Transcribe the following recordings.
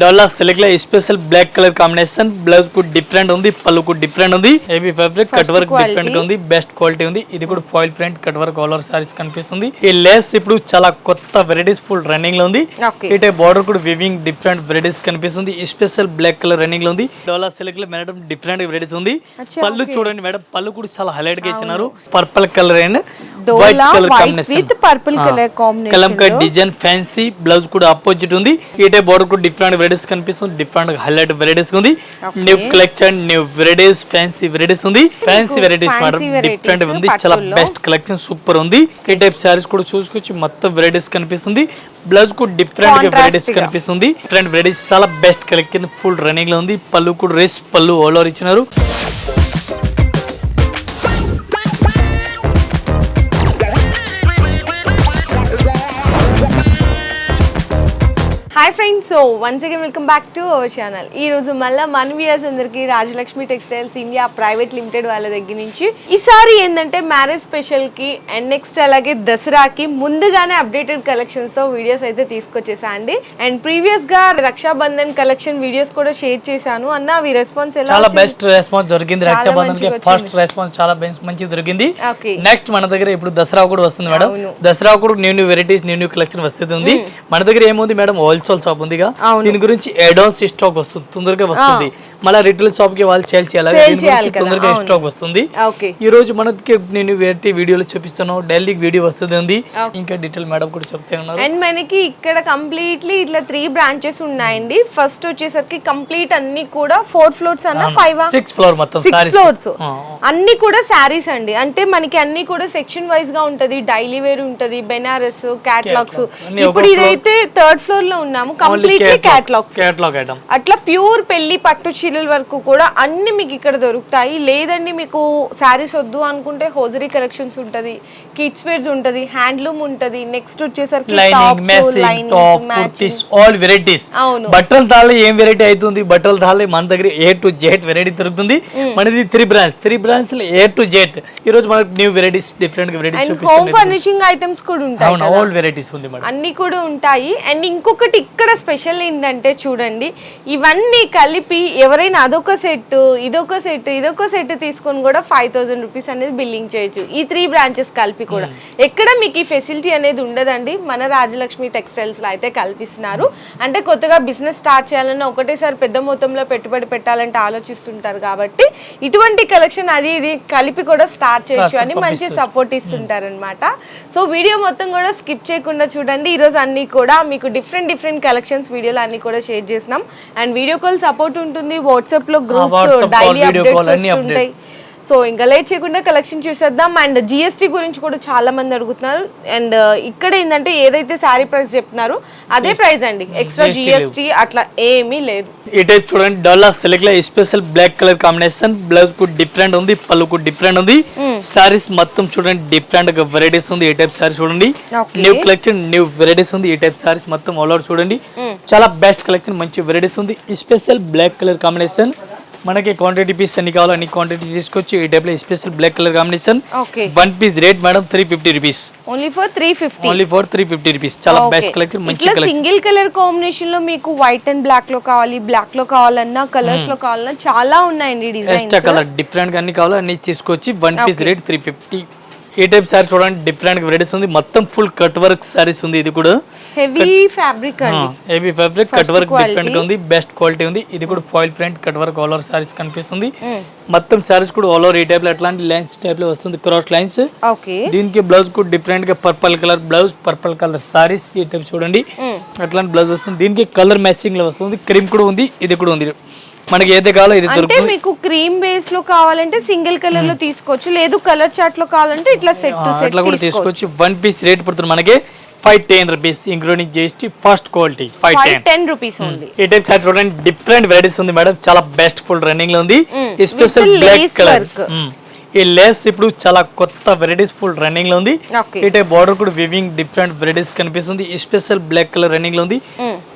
డోలా సిల్క్లో special black colour combination బ్లౌజ్కు different ఉంది పళ్ళు కు డిఫరెంట్ ఉంది హెవీ ఫ్యాబ్రిక్ కట్ వర్క్. డిఫరెంట్గా ఉంది బెస్ట్ క్వాలిటీ ఉంది. ఇది కూడా foil print cut work all over sarees కనిపిస్తుంది. ఈ లేస్ ఇప్పుడు చాలా కొత్త వెరైటీస్ ఫుల్ రన్నింగ్లో ఉంది. ఇటే బార్డర్ కూడా వివింగ్ డిఫరెంట్ వెరైటీస్ కనిపిస్తుంది. స్పెషల్ బ్లాక్ కలర్ రన్నింగ్లో ఉంది. డోలా సిల్క్లో మేడం డిఫరెంట్ వెరైటీస్ ఉంది. పళ్ళు చూడండి మేడం పళ్ళు కూడా చాలా హైలైట్గా ఇచ్చినారు. Purple colour and white colour combination with purple colour combination కలంకా design fancy blouse కూడా అపోజిట్ ఉంది. ఇటే బోర్డర్ కూడా డిఫరెంట్ వెరైటీస్ కనిపిస్తుంది. డిఫరెంట్ హైలైట్ వెరైటీస్ ఉంది. New collection new varieties fancy varieties ఉంది. ఫ్యాన్సీ వెరైటీస్ మేడం డిఫరెంట్ ఉంది. చాలా. బెస్ట్ కలెక్షన్ సూపర్ ఉంది. ఈ టైప్ సారీస్ కూడా చూసుకోవచ్చు మొత్తం వెరైటీస్ కనిపిస్తుంది. బ్లౌజ్ కూడా డిఫరెంట్ వెరైటీస్. కనిపిస్తుంది. డిఫరెంట్ వెరైటీస్ చాలా బెస్ట్ కలెక్షన్ ఫుల్ రన్నింగ్లో ఉంది. పళ్ళు కూడా రెస్ట్ పళ్ళు ఆల్ ఓవర్ ఇచ్చినారు. Hi friends so once again welcome back to our channel ఈ రోజు మళ్ళీ మన వ్యూయర్స్ అందరికి Rajalakshmi textiles India private limited వాళ్ళ దగ్గర నుంచి. ఈసారి ఏంటంటే మ్యారేజ్ స్పెషల్కి అండ్ నెక్స్ట్ అలాగే దసరాకి ముందుగానే అప్డేటెడ్ కలెక్షన్స్తో వీడియోస్ అయితే తీసుకొచ్చేసా అండి. అండ్ ప్రీవియస్గా రక్షాబంధన్ కలెక్షన్ వీడియోస్ కూడా షేర్ చేశాను. అన్న అవి రెస్పాన్స్ ఎలా చాలా? బెస్ట్ రెస్పాన్స్ దొరికింది. రక్షాబంధన్ ఫస్ట్ రెస్పాన్స్ చాలా మంచి దొరికింది. నెక్స్ట్ మన దగ్గర ఇప్పుడు దసరా కూడా వస్తుంది మేడం. దసరా కూడా new new varieties new new collection వస్తుంది మన దగ్గర ఏముంది మేడం? హోల్సేల్ షాప్ ఉందిగా. దీని గురించి అడ్వాన్స్ స్టాక్ వస్తుంది తొందరగా వస్తుంది. మళ్ళీ రిటైల్ షాప్కి వాళ్ళు సేల్ చేయాలి. దీని గురించి తొందరగా. స్టాక్ వస్తుంది. ఓకే. ఈ రోజు మనకి నేను వెరైటీ వీడియోలో చూపిస్తాను. ఢిల్లీకి వీడియో వస్తుంది ఉంది. ఇంకా డీటెయిల్ మేడం కూడా చెప్తే ఉన్నారు. అండ్ మనకి ఇక్కడ కంప్లీట్లీ ఇట్లా త్రీ బ్రాంచెస్ ఉన్నాయండి. ఫస్ట్ వచ్చేసరికి కంప్లీట్ అన్ని కూడా ఫోర్ ఫ్లోర్స్ అన్న ఫైవ్ సిక్స్ ఫ్లోర్ మొత్తం ఫ్లోర్స్ అన్ని కూడా శారీస్ అండి. అంటే మనకి అన్ని కూడా సెక్షన్ వైజ్గా ఉంటది. డైలీ వేర్ ఉంటది. బెనారస్ క్యాటలాగ్స్ ఇప్పుడు ఇదైతే థర్డ్ ఫ్లోర్లో ఉన్నాము కంప్లీట్లీ క్యాటలాగ్స్ కేటలాగ్ ఐటమ్ అట్లా ప్యూర్ పెళ్ళి పట్టు చీరల వరకు కూడా అన్ని మీకు ఇక్కడ దొరుకుతాయి. లేదండి మీకు శారీస్ వద్దు అనుకుంటే హోజరీ కలెక్షన్స్ ఉంటది కిడ్స్ వేర్ ఉంటది హ్యాండ్లూమ్ ఉంటది. నెక్స్ట్ వచ్చేసరికి lining messing top. Kurtis all varieties అవును. బట్టల తాళే ఏం వెరైటీ అవుతుంది బట్టల తాళే మన దగ్గర ఏ టు జెడ్ వెరైటీ దొరుకుతుంది. మనది three branch three branch A to Z ఈ రోజు మనకి new varieties different varieties home furnishing items కూడా ఉంటాయి అవును ఆల్ వెరైటీస్ ఉంది మేడం. అన్ని కూడా ఉంటాయి. అండ్ ఇంకొకటి ఇక్కడ స్పెషల్ ఏంటంటే చూడండి ఇవన్నీ కలిపి ఎవరైనా అదొక సెట్ ఇదొక సెట్ ఇదొక సెట్ తీసుకొని కూడా ఫైవ్ థౌసండ్ రూపీస్ అనేది బిల్లింగ్ చేయొచ్చు. ఈ త్రీ బ్రాంచెస్ కలిపి కూడా. ఎక్కడ మీకు ఈ ఫెసిలిటీ అనేది ఉండదండి మన రాజలక్ష్మి టెక్స్టైల్స్లో అయితే కల్పిస్తున్నారు. అంటే కొత్తగా బిజినెస్ స్టార్ట్ చేయాలన్నా ఒకటేసారి పెద్ద మొత్తంలో పెట్టుబడి పెట్టాలంటే ఆలోచిస్తుంటారు కాబట్టి ఇటువంటి కలెక్షన్ అది ఇది కలిపి కూడా స్టార్ట్ చేయొచ్చు అని మంచి సపోర్ట్ ఇస్తుంటారనమాట సో వీడియో మొత్తం కూడా స్కిప్ చేయకుండా చూడండి. ఈరోజు అన్ని కూడా మీకు డిఫరెంట్ డిఫరెంట్ కలెక్షన్స్ వీడియోలు అన్ని కూడా షేర్ చేసినాం. అండ్ వీడియో కాల్ సపోర్ట్ ఉంటుంది వాట్సాప్లో గ్రూప్స్ call, డైలీ అప్డేట్స్ వస్తుంటాయి. సో ఇంకా లేట్ చేయకుండా కలెక్షన్ చూసేద్దాం. అండ్ జిఎస్టీ గురించి కూడా చాలా మంది అడుగుతున్నారు. అండ్ ఇక్కడ ఏంటంటే ఏదైతే శారీ ప్రైస్ చెప్తున్నారో అదే ప్రైస్ అండి. ఎక్స్ట్రా జిఎస్టీ అట్లా ఏమీ లేదు. ఈ టైప్ చూడండి డల్లా సిల్క్లో స్పెషల్ బ్లాక్ కలర్ కాంబినేషన్ బ్లౌజ్కు డిఫరెంట్ ఉంది పళ్ళు కు డిఫరెంట్ ఉంది. సారీస్ మొత్తం చూడండి డిఫరెంట్గా వెరైటీస్ ఉంది. ఈ టైప్ సారీ చూడండి. న్యూ కలెక్షన్ న్యూ వెరైటీస్ ఉంది. ఈ టైప్ సారీస్ మొత్తం ఆల్ ఓవర్ చూడండి. చాలా బెస్ట్ కలెక్షన్ మంచి వెరైటీస్ ఉంది. స్పెషల్ బ్లాక్ కలర్ కాంబినేషన్ మనకి క్వాంటిటీ పీస్ ఎన్ని కావాలో అన్ని క్వాంటిటీ తీసుకొచ్చి ఈ టైప్లో special black colour combination one piece rate madam three fifty rupees only for three fifty only for three fifty rupees చాలా బెస్ట్ కలెక్షన్ మంచి కలెక్షన్ సింగిల్ కలర్ కాంబినేషన్లో మీకు వైట్ అండ్ బ్లాక్లో కావాలి బ్లాక్లో కావాలన్నా కలర్స్లో కావాలన్నా చాలా ఉన్నాయండి డిజైన్స్ ఎక్స్ట్రా కలర్ డిఫరెంట్గా అన్ని కావాలో అన్ని తీసుకొచ్చి one piece rate three fifty ఈ టైప్ సారీస్ చూడండి డిఫరెంట్ వెరైటీస్ ఉంది. మొత్తం ఫుల్ కట్ వర్క్ సారీస్ ఉంది ఇది కూడా. Heavy fabric heavy fabric cut work. డిఫరెంట్గా ఉంది. బెస్ట్ క్వాలిటీ ఉంది. ఇది కూడా foil print cut work all over saris కనిపిస్తుంది. మొత్తం సారీస్ కూడా ఆల్ ఓవర్ ఈ టైప్లో అట్లాంటి లైన్స్ టైప్లో వస్తుంది. క్రాస్ లైన్స్ ఓకే దీనికి బ్లౌజ్ కూడా డిఫరెంట్గా purple colour blouse purple colour saris ఈ టైప్ చూడండి. అట్లాంటి బ్లౌజ్ వస్తుంది. దీనికి కలర్ మ్యాచింగ్లో వస్తుంది. క్రీమ్ కూడా ఉంది. ఇది కూడా ఉంది. మనకి ఏది కావాలో ఇది అంటే దొరుకుతుంది. మీకు క్రీమ్ బేస్లో కావాలంటే సింగిల్ కలర్లో తీసుకోవచ్చు లేదు కలర్ చార్ట్లో కావాలంటే ఇట్లా సెట్ టు సెట్ అట్లా కూడా తీసుకొచ్చి వన్ పీస్ రేట్ పడుతుంది మనకి five ten rupees including GST first quality five five ten ten rupees only ఈ టైప్ సారీ చూడండి డిఫరెంట్ వెరైటీస్ ఉంది మేడం చాలా బెస్ట్ ఫుల్ రన్నింగ్లో ఉంది. Mm. Special With black lace colour work. ఈ లేస్ ఇప్పుడు చాలా కొత్త వెరైటీస్ ఫుల్ రన్నింగ్లో ఉంది. ఈ టైప్ బార్డర్ కూడా వివింగ్ డిఫరెంట్ వెరైటీస్ కనిపిస్తుంది. స్పెషల్ బ్లాక్ కలర్ రన్నింగ్లో ఉంది.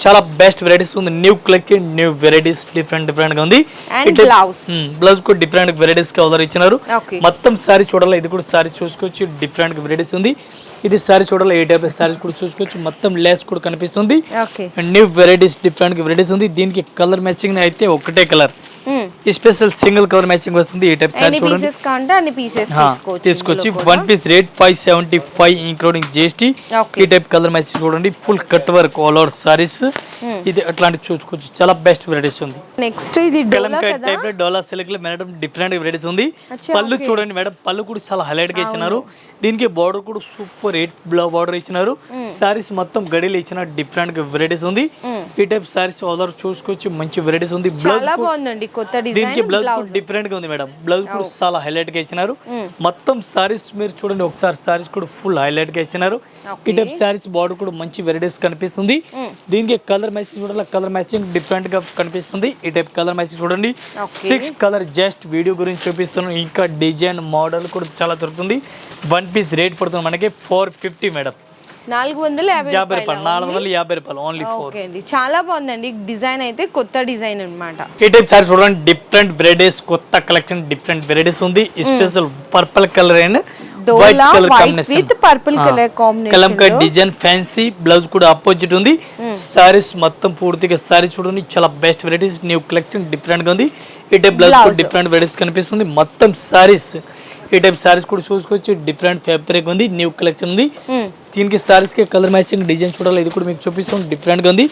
చాలా బెస్ట్ వెరైటీస్ ఉంది. New collection new varieties different డిఫరెంట్గా ఉంది. బ్లౌజ్ కూడా డిఫరెంట్ వెరైటీస్గా ఆర్డర్ ఇచ్చినారు. మొత్తం సారీ చూడాలి? ఇది కూడా సారీ చూసుకోవచ్చు. డిఫరెంట్ వెరైటీస్ ఉంది. ఇది సారీ చూడాలి? ఏ టైప్ సారీస్ కూడా చూసుకోవచ్చు. మొత్తం లేస్ కూడా కనిపిస్తుంది. న్యూ వెరైటీస్ డిఫరెంట్ వెరైటీస్ ఉంది. దీనికి కలర్ మ్యాచింగ్ అయితే ఒకటే colour Hmm. Special single colour matching వస్తుంది ఈ టైప్ సారీ చూడండి. పీసెస్ కావాలంటే అన్ని పీసెస్ హా, తీసుకోవచ్చు తీసుకొచ్చి one piece rate five seventy five including GST. ఈ టైప్ కలర్ మ్యాచింగ్ చూడండి full cut work all over saris Hmm. ఇది అట్లాంటి చూసుకోవచ్చు. చాలా బెస్ట్ వెరైటీస్ ఉంది. నెక్స్ట్ ఇది టైప్లో డోలా సిల్క్లో మేడం డిఫరెంట్ వెరైటీస్ ఉంది. పళ్ళు చూడండి మేడం పళ్ళు కూడా చాలా హైలైట్గా ఇచ్చినారు. దీనికి బార్డర్ కూడా సూపర్ ఎయిట్ బ్లౌ బార్డర్ ఇచ్చినారు. సారీస్ మొత్తం గడిలు ఇచ్చిన డిఫరెంట్ వెరైటీస్ ఉంది. ఈ టైప్ సారీస్ ఆల్ చూసుకోవచ్చు మంచి వెరైటీస్ ఉంది. బ్లౌజ్ బాగుందండి కొత్త దీనికి బ్లౌజ్ డిఫరెంట్గా ఉంది మేడం. బ్లౌజ్ కూడా చాలా హైలైట్గా ఇచ్చినారు. మొత్తం సారీస్ మీరు చూడండి ఒకసారి సారీస్ కూడా ఫుల్ హైలైట్గా ఇచ్చినారు. ఈ టైప్ సారీస్ బార్డర్ కూడా మంచి వెరైటీస్ కనిపిస్తుంది. దీనికి కలర్ మ్యాచింగ్ చూడాలి? కలర్ మ్యాచింగ్ డిఫరెంట్గా కనిపిస్తుంది. ఈ టైప్ కలర్ మ్యాచింగ్ చూడండి. సిక్స్ కలర్ జస్ట్ వీడియో గురించి చూపిస్తున్నాను. ఇంకా డిజైన్ మోడల్ కూడా చాలా దొరుకుతుంది. వన్ పీస్ రేట్ పడుతుంది మనకి. Four fifty madam. నాలుగు వందల యాభై రూపాయలు నాలుగు వందల యాభై రూపాయలు ఓన్లీ ఓకే అండి. చాలా బాగుందండి. డిజైన్ అయితే కొత్త డిజైన్ అన్నమాట. ఈ టైప్ సారీ చూడండి డిఫరెంట్ వెరైటీస్ కొత్త కలెక్షన్ డిఫరెంట్ వెరైటీస్ ఉంది. Special purple colour and white colour combination purple colour combination కలంకాయ design fancy blouse కూడా ఆపోజిట్ ఉంది. సారీస్ మొత్తం పూర్తిగా సారీస్ చూడండి చాలా బెస్ట్ వెరైటీస్ న్యూ కలెక్షన్ డిఫరెంట్గా ఉంది. ఈ టైప్ బ్లౌజ్ కూడా డిఫరెంట్ వెరైటీస్ కనిపిస్తుంది. మొత్తం సారీస్ ఈ టైప్ సారీస్ కూడా చూసుకోవచ్చు డిఫరెంట్ ఫ్యాబ్రిక్ ఉంది న్యూ కలెక్షన్ ఉంది. దీనికి సారీస్కి కలర్ మ్యాచింగ్ డిజైన్ చూడాలి. ఇది కూడా మీకు చూపిస్తుంది డిఫరెంట్గా ఉంది.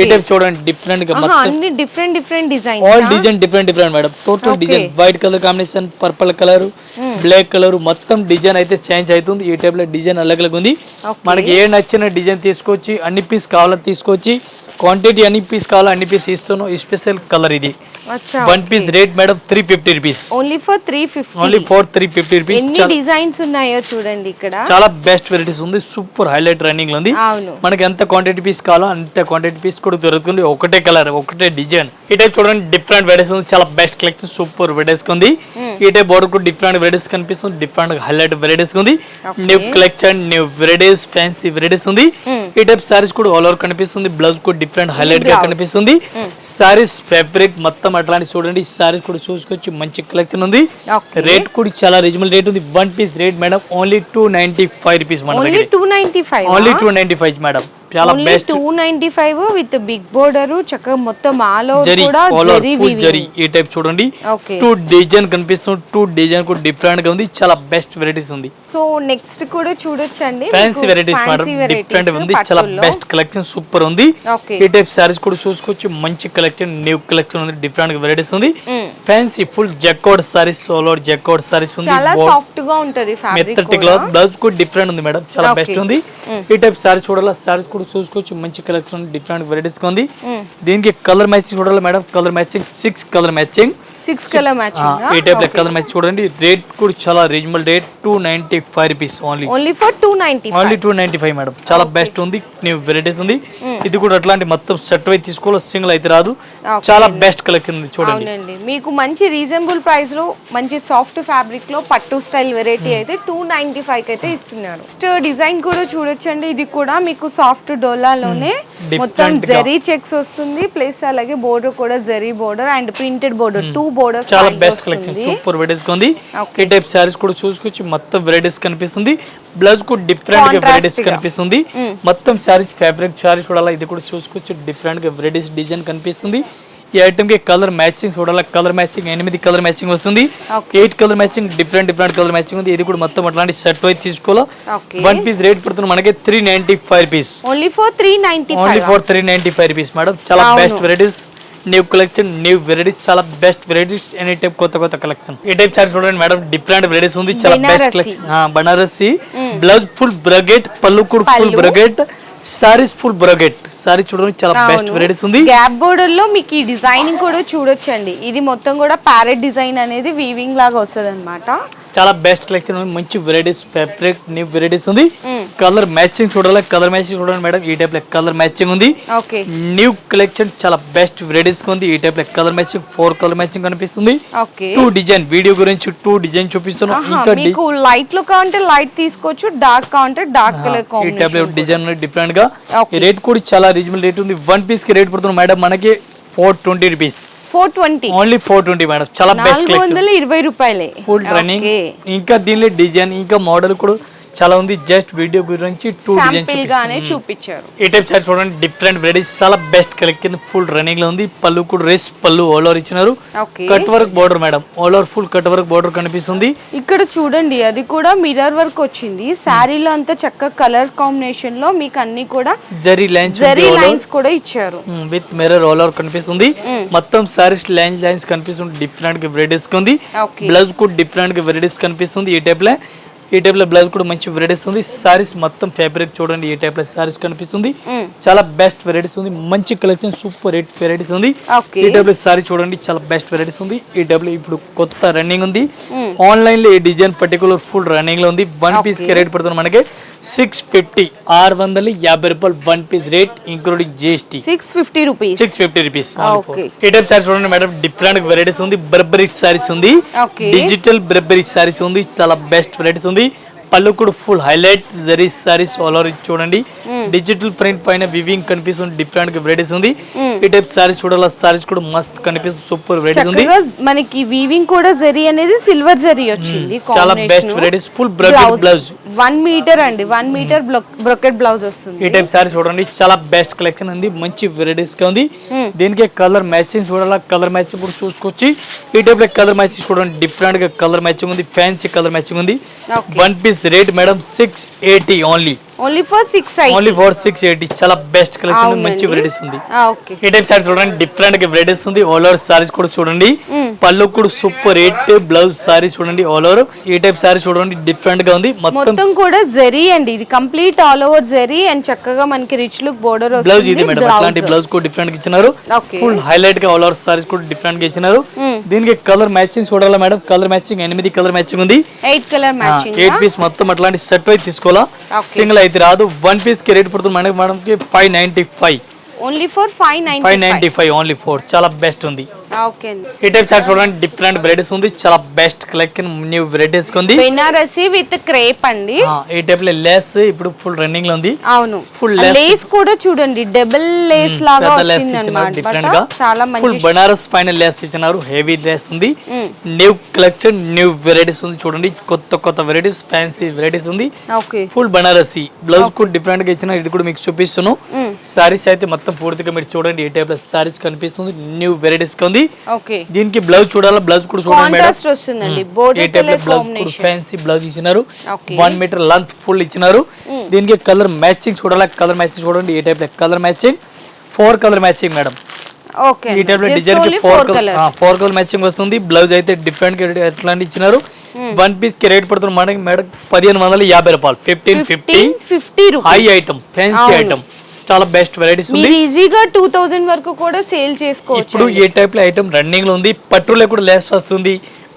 ఈ టైప్ చూడండి. డిఫరెంట్గా అన్ని different different design all design different different madam total design white colour combination purple colour black colour మొత్తం డిజైన్ అయితే చేంజ్ అవుతుంది. ఈ టైప్లో డిజైన్ అలగ్ అలగ్ ఉంది. మనకి ఏ నచ్చిన డిజైన్ తీసుకొచ్చి అన్ని పీస్ కావాలో తీసుకొచ్చి క్వాంటిటీ అన్ని పీస్ కావాలో అన్ని పీస్ ఇస్తున్నాం. స్పెషల్ కలర్ ఇది. అచ్చా one piece rate madam three fifty rupees only for three fifty only four three fifty rupees ఎన్ని డిజైన్స్ ఉన్నాయో చూడండి ఇక్కడ? చాలా బెస్ట్ వెరైటీస్ ఉంది. సూపర్ హైలైట్ రన్నింగ్ ఉంది. అవును. మనకి ఎంత క్వాంటిటీ పీస్ కావాలో అంత క్వాంటిటీ పీస్ కూడా దొరుకుతుంది. ఒకటే కలర్ ఒకటే డిజైన్ ఈ టైప్ చూడండి డిఫరెంట్ వెరైటీస్ ఉంది. చాలా బెస్ట్ కలెక్షన్ సూపర్ వెరైటీస్ ఉంది. ఈ టైప్ బోర్డర్ కూడా డిఫరెంట్ వెరైటీస్ కనిపిస్తుంది. డిఫరెంట్ హైలైట్ వెరైటీస్ ఉంది. New collection new varieties fancy varieties ఉంది. ఈ టైప్ సారీస్ కూడా ఆల్ ఓవర్ కనిపిస్తుంది. బ్లౌజ్ కూడా డిఫరెంట్ హైలైట్గా కనిపిస్తుంది. సారీస్ ఫ్యాబ్రిక్ మొత్తం అట్లాంటి చూడండి. సారీస్ కూడా చూసుకోవచ్చు మంచి కలెక్షన్ ఉంది. రేట్ కూడా చాలా రీజనబుల్ రేట్ ఉంది. One piece rate madam only two ninety five rupees only two ninety five madam చాలా best two ninety five with big border చక్కగా మొత్తం ఆల్ ఓవర్ కూడా జరీ జరీ ఈ టైప్ చూడండి. టూ డిజైన్ కనిపిస్తుంది టూ డిజైన్ కూడా డిఫరెంట్గా ఉంది చాలా బెస్ట్ వెరైటీస్ ఉంది. సో నెక్స్ట్ కూడా చూడొచ్చండి ఫ్యాన్సీ వెరైటీస్ డిఫరెంట్ ఉంది చాలా బెస్ట్ కలెక్షన్ సూపర్ ఉంది. ఈ టైప్ సారీస్ కూడా చూసుకోవచ్చు మంచి కలెక్షన్ న్యూ కలెక్షన్ ఉంది డిఫరెంట్ వెరైటీస్ ఉంది. ఫ్యాన్సీ ఫుల్ జక్అవుట్ సారీస్ ఓవర్ జక్అవుట్ సారీస్ ఉంది చాలా సాఫ్ట్గా ఉంటది ఫ్యాబ్రిక్ మెత్తటి క్లాత్ బ్లౌజ్ కూడా డిఫరెంట్ ఉంది మేడం చాలా బెస్ట్ ఉంది. ఈ టైప్ సారీస్ చూడాలి సారీస్ కూడా చూసుకోవచ్చు మంచి కలెక్షన్ డిఫరెంట్ వెరైటీస్ ఉంది. దీనికి కలర్ మ్యాచింగ్ చూడాలి madam colour matching six colour matching six colour matching ఈ టైప్లో కలర్ మ్యాచ్ చూడండి రేట్ కూడా చాలా reasonable rate two ninety five rupees only only for two ninety only two ninety five madam చాలా best ఉంది new varieties ఉంది. ఇది కూడా అట్లాంటి మొత్తం సెట్ అయి తీసుకోవాలి సింగిల్ అయితే రాదు. చాలా బెస్ట్ కలెక్షన్ చూడండి. అవునండి. మీకు మంచి రీజనబుల్ ప్రైస్లో మంచి సాఫ్ట్ ఫ్యాబ్రిక్లో పట్టు స్టైల్ వెరైటీ అయితే టూ నైన్టీ ఫైవ్కి అయితే ఇస్తున్నారు. నెక్స్ట్ డిజైన్ కూడా చూడొచ్చండి. ఇది కూడా మీకు సాఫ్ట్ డోలాలోనే మొత్తం Different గా. జరీ చెక్స్ వస్తుంది. ప్లస్ అలాగే బోర్డర్ కూడా zari border and printed border two borders చాలా బెస్ట్ కలెక్షన్ సూపర్ వెరైటీస్ ఉంది. ఈ టైప్ సారీస్ కూడా చూసుకోవచ్చు మొత్తం వెరైటీస్ కనిపిస్తుంది. బ్లౌజ్ కూడా డిఫరెంట్గా వెరైటీస్. కనిపిస్తుంది. మొత్తం సారీస్ ఫ్యాబ్రిక్ సారీస్ చూడాలా? ఇది కూడా చూసుకోవచ్చు. డిఫరెంట్గా వెరైటీస్ డిజైన్ కనిపిస్తుంది. ఈ ఐటమ్కి కలర్ మ్యాచింగ్ చూడాలా? కలర్ మ్యాచింగ్ ఎనిమిది కలర్ మ్యాచింగ్ వస్తుంది. Eight colour matching different different colour matching ఉంది. ఇది కూడా మొత్తం అట్లాంటి సెట్ అయితే తీసుకోవాలా? వన్ పీస్ రేట్ పడుతుంది మనకి three ninety five rupees only for three ninety only for three ninety five rupees madam చాలా best varieties new collection new varieties చాలా బెస్ట్ వెరైటీస్ ఎనీ టైప్ కొత్త కొత్త కలెక్షన్ ఈ టైప్ సారీ చూడండి మేడం డిఫరెంట్ వెరైటీస్ ఉంది చాలా best. Collection Banarasi blouse full brocade పళ్ళు కూడా full brocade saris full brocade sari చూడండి చాలా బెస్ట్ వెరైటీస్ ఉంది. గ్యాప్ బోర్డర్లో మీకు ఈ డిజైనింగ్ కూడా చూడొచ్చండి. ఇది మొత్తం కూడా ప్యారెట్ డిజైన్ అనేది వీవింగ్ లాగా వస్తుంది అనమాట చాలా బెస్ట్ కలెక్షన్ మంచి వెరైటీస్ ఫ్యాబ్రిక్ న్యూ వెరైటీస్ ఉంది. కలర్ మ్యాచింగ్ చూడాలి? కలర్ మ్యాచింగ్ చూడండి మేడం. ఈ టైప్లో కలర్ మ్యాచింగ్ ఉంది. ఓకే. న్యూ కలెక్షన్ చాలా బెస్ట్ వెరైటీస్ ఉంది. ఈ టైప్లో colour matching four colour matching కనిపిస్తుంది. ఓకే. టూ డిజైన్ వీడియో గురించి టూ డిజైన్ చూపిస్తున్నాం. ఇంకా మీకు లైట్లో కావాలంటే లైట్ తీసుకోవచ్చు డార్క్ కావాలంటే డార్క్ కలర్ ఈ టైప్లో డిజైన్ డిఫరెంట్గా. రేట్ కూడా చాలా రీజనబుల్ రేట్ ఉంది. వన్ పీస్కి రేట్ పడుతుంది మేడం మనకి four twenty rupees four twenty only four twenty madam. చాలా బెస్ట్ ఇరవై రూపాయలే. Full running. ఇంకా దీనిలో డిజైన్ ఇంకా మోడల్ కూడా చాలా ఉంది. జస్ట్ వీడియో గురించి టూ శాంపిల్ గానే డిజైన్ చూపించారు. ఈ టైప్ సారీ చూడండి. డిఫరెంట్ వెరైటీస్ చాలా బెస్ట్ కలెక్షన్ ఫుల్ రన్నింగ్లో ఉంది. పళ్ళు కూడా రెస్ట్ పళ్ళు ఆల్ ఓవర్ ఇచ్చినారు. Cut work border madam all over full cut work border కనిపిస్తుంది. ఇక్కడ చూడండి అది కూడా మిర్రర్ వర్క్ వచ్చింది. శారీలో అంతా చక్కగా కలర్ కాంబినేషన్లో మీకు అన్ని కూడా జరీ లైన్స్ జరీ లైన్స్ కూడా ఇచ్చారు. విత్ మిర్రర్ ఆల్ ఓవర్ కనిపిస్తుంది. మొత్తం సారీస్ లైన్ లైన్స్ కనిపిస్తుంది. డిఫరెంట్ వెరైటీస్ ఉంది. బ్లౌజ్ కూడా డిఫరెంట్ వెరైటీస్ కనిపిస్తుంది ఈ టైప్లో. ఈ టైప్లో బ్లౌజ్ కూడా మంచి వెరైటీస్ ఉంది. సారీస్ మొత్తం ఫ్యాబ్రిక్ చూడండి ఈ టైప్లో సారీస్ కనిపిస్తుంది చాలా బెస్ట్ వెరైటీస్ ఉంది. మంచి కలెక్షన్ సూపర్ రేట్ వెరైటీస్ ఉంది. ఓకే ఈ టైప్లో సారీ చూడండి చాలా బెస్ట్ వెరైటీస్ ఉంది. ఈ టైప్లో ఇప్పుడు కొత్త రన్నింగ్ ఉంది. ఆన్లైన్లో ఈ డిజైన్ పర్టికులర్ ఫుల్ రన్నింగ్లో ఉంది. వన్ పీస్కి రేట్ పడుతుంది మనకి. సిక్స్ ఫిఫ్టీ ఆరు వందల యాభై రూపాయలు one piece rate including GST six fifty rupees six fifty rupees. ఈ టైప్ సారీస్ చూడండి మేడం డిఫరెంట్ వెరైటీస్ ఉంది. బర్బరీ సారీస్ ఉంది. డిజిటల్ బర్బరీ సారీస్ ఉంది. చాలా బెస్ట్ వెరైటీస్ ఉంది. పళ్ళు కూడా full highlight zari saris all over చూడండి డిజిటల్ ప్రింట్ పైన వివింగ్ కనిపిస్తుంది డిఫరెంట్ వెరైటీస్ ఉంది. ఈ టైప్ సారీస్ చూడాలి? సారీస్ కూడా మస్త్ కనిపిస్తుంది సూపర్ వెరైటీస్ ఉంది. మనకి వీవింగ్ కూడా జరీ అనేది సిల్వర్ జరీ వచ్చింది చాలా best varieties full blouse one metre అండి వన్ మీటర్ బ్రొకెట్ బ్లౌజ్ వస్తుంది. ఈ టైప్ సారీ చూడండి చాలా బెస్ట్ కలెక్షన్ ఉంది మంచి వెరైటీస్గా ఉంది. దీనికి కలర్ మ్యాచింగ్ చూడాలి కలర్ మ్యాచింగ్ కూడా చూసుకొచ్చి ఈ టైప్లో కలర్ మ్యాచింగ్ చూడండి డిఫరెంట్గా కలర్ మ్యాచింగ్ ఉంది ఫ్యాన్సీ కలర్ మ్యాచింగ్ ఉంది. One piece rate madam six eighty only only for six only four six eighty చాలా బెస్ట్ కలెక్షన్. మంచి వెరైటీస్ ఉంది. ఈ టైప్ సారీ చూడండి డిఫరెంట్గా వెరైటీస్ ఉంది ఆల్ ఓవర్ సారీస్ కూడా చూడండి. పళ్ళు కూడా సూపర్ ఎయిట్ బ్లౌజ్ సారీ చూడండి ఆల్ ఓవర్ ఈ టైప్ సారీ చూడండి డిఫరెంట్గా ఉంది. మొత్తం కూడా జరీ అండి. ఇది complete all over zari and చక్కగా మనకి రిచ్ లుక్ బోర్డర్ బ్లౌజ్ ఇది మేడం. అట్లాంటి బ్లౌజ్ కూడా డిఫరెంట్గా ఇచ్చినారు. ఫుల్ హైలైట్గా ఆల్ ఓవర్ సారీస్ కూడా డిఫరెంట్గా ఇచ్చినారు. దీనికి కలర్ మ్యాచింగ్ చూడాలా మేడం? కలర్ మ్యాచింగ్ ఎనిమిది కలర్ మ్యాచింగ్ ఉంది. Eight colour matching eight piece మొత్తం అట్లాంటి సెట్ వైజ్ తీసుకోవాలా. సింగిల్ అయితే రాదు. వన్ పీస్కి రేట్ పడుతుంది మేడం మేడం కి five ninety five only for five nine five ninety five only four చాలా బెస్ట్ ఉంది. ఓకే ఈ టైప్ చార్ట్ చూడండి డిఫరెంట్ వెరైటీస్ ఉంది. చాలా బెస్ట్ కలెక్షన్ న్యూ వెరైటీస్ ఉంది. బెనారసి విత్ క్రేప్ అండి. ఈ టైప్లో లెస్ ఇప్పుడు ఫుల్ రన్నింగ్లో ఉంది. అవును. Full లేస్ కూడా చూడండి డబుల్ లేస్ లాగా పెద్ద లెస్ వచ్చింది డిఫరెంట్గా. చాలా ఫుల్ మంచి బనారస్ పైన లెస్ ఇచ్చినారు హెవీ లెస్ ఉంది. న్యూ కలెక్షన్ న్యూ వెరైటీస్ ఉంది చూడండి. కొత్త కొత్త వెరైటీస్ ఫ్యాన్సీ వెరైటీస్ ఉంది. ఓకే ఫుల్ బనారసి బ్లౌజ్ కూడా డిఫరెంట్గా ఇచ్చిన ఇది కూడా మీకు చూపిస్తున్నాను సారీస్ అయితే మొత్తం పూర్తిగా మీరు చూడండి ఈ టైప్లో సారీస్ కనిపిస్తుంది న్యూ వెరైటీస్ ఉంది. దీనికి బ్లౌజ్ చూడాలా? బ్లౌజ్ కూడా చూడండి ఈ టైప్లో బ్లౌజ్ కూడా ఫ్యాన్సీ బ్లౌజ్ ఇచ్చినారు. వన్ మీటర్ లెంత్ ఫుల్ ఇచ్చినారు. దీనికి కలర్ మ్యాచింగ్ చూడాలా? కలర్ మ్యాచింగ్ చూడండి ఈ టైప్లో colour matching four colour matching madam. Okay. ఈ టైప్లో డిజైన్కి four colour four colour matching వస్తుంది. బ్లౌజ్ అయితే డిఫరెంట్గా ఎట్లాంటి ఇచ్చినారు? వన్ పీస్కి రేట్ పడుతుంది మనకి మేడం పదిహేను వందల యాభై రూపాయలు. Fifteen fifty fifty high item fancy item చాలా బెస్ట్ వెరైటీస్ ఉంది. ఈజీగా టూ థౌజండ్ వరకు కూడా సేల్ చేసుకోవచ్చు ఇప్పుడు ఏ టైప్లో ఐటమ్ రన్నింగ్లో ఉంది పట్టులో కూడా లేస్ వస్తుంది.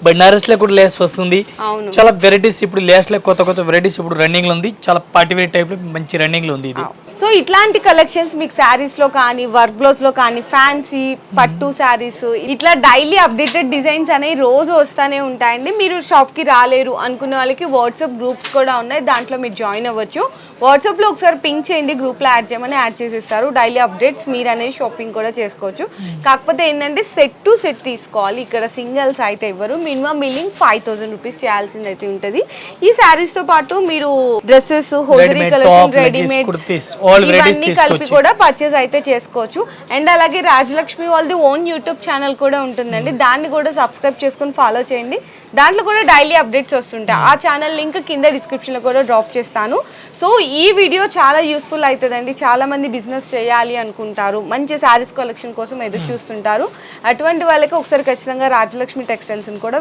బనారస్లో కూడా లేస్ వస్తుంది. అవును. చాలా వెరైటీస్ ఇప్పుడు లేస్లో కొత్త కొత్త వెరైటీస్ ఇప్పుడు రన్నింగ్లో ఉంది. చాలా పార్టీ వేర్ టైప్లో మంచి రన్నింగ్లో ఉంది ఇది. సో ఇట్లాంటి కలెక్షన్స్ మీకు శారీస్లో కానీ వర్క్ బ్లౌజ్లో కానీ ఫ్యాన్సీ పట్టు శారీస్ ఇట్లా డైలీ అప్డేటెడ్ డిజైన్స్ అనేవి రోజు వస్తూనే ఉంటాయండి. మీరు షాప్కి రాలేరు అనుకున్న వాళ్ళకి వాట్సాప్ గ్రూప్స్ కూడా ఉన్నాయి. దాంట్లో మీరు జాయిన్ అవ్వచ్చు. వాట్సాప్లో ఒకసారి పింక్ చేయండి గ్రూప్లో యాడ్ చేయమని యాడ్ చేసేస్తారు. డైలీ అప్డేట్స్ మీరు అనేది షాపింగ్ కూడా చేసుకోవచ్చు. కాకపోతే ఏంటంటే సెట్ టు సెట్ తీసుకోవాలి. ఇక్కడ సింగిల్స్ అయితే ఇవ్వరు minimum billing five thousand rupees చేయాల్సింది అయితే ఉంటుంది. ఈ శారీస్తో పాటు మీరు డ్రెస్సెస్ హోజరీ కలెక్షన్ రెడీమేడ్ ఇవన్నీ కలిపి. కూడా పర్చేస్ అయితే చేసుకోవచ్చు. అండ్ అలాగే రాజలక్ష్మి వాళ్ళది ఓన్ యూట్యూబ్ ఛానల్ కూడా ఉంటుందండి. దాన్ని కూడా సబ్స్క్రైబ్ చేసుకుని ఫాలో చేయండి. దాంట్లో కూడా డైలీ అప్డేట్స్ వస్తుంటాయి. ఆ ఛానల్ లింక్ కింద description లో కూడా డ్రాప్ చేస్తాను. సో ఈ వీడియో చాలా యూస్ఫుల్ అవుతుందండి. చాలా మంది బిజినెస్ చేయాలి అనుకుంటారు. మంచి శారీస్ కలెక్షన్ కోసం ఎదురు చూస్తుంటారు. అటువంటి వాళ్ళకి ఒకసారి ఖచ్చితంగా రాజలక్ష్మి టెక్స్టైల్స్ కూడా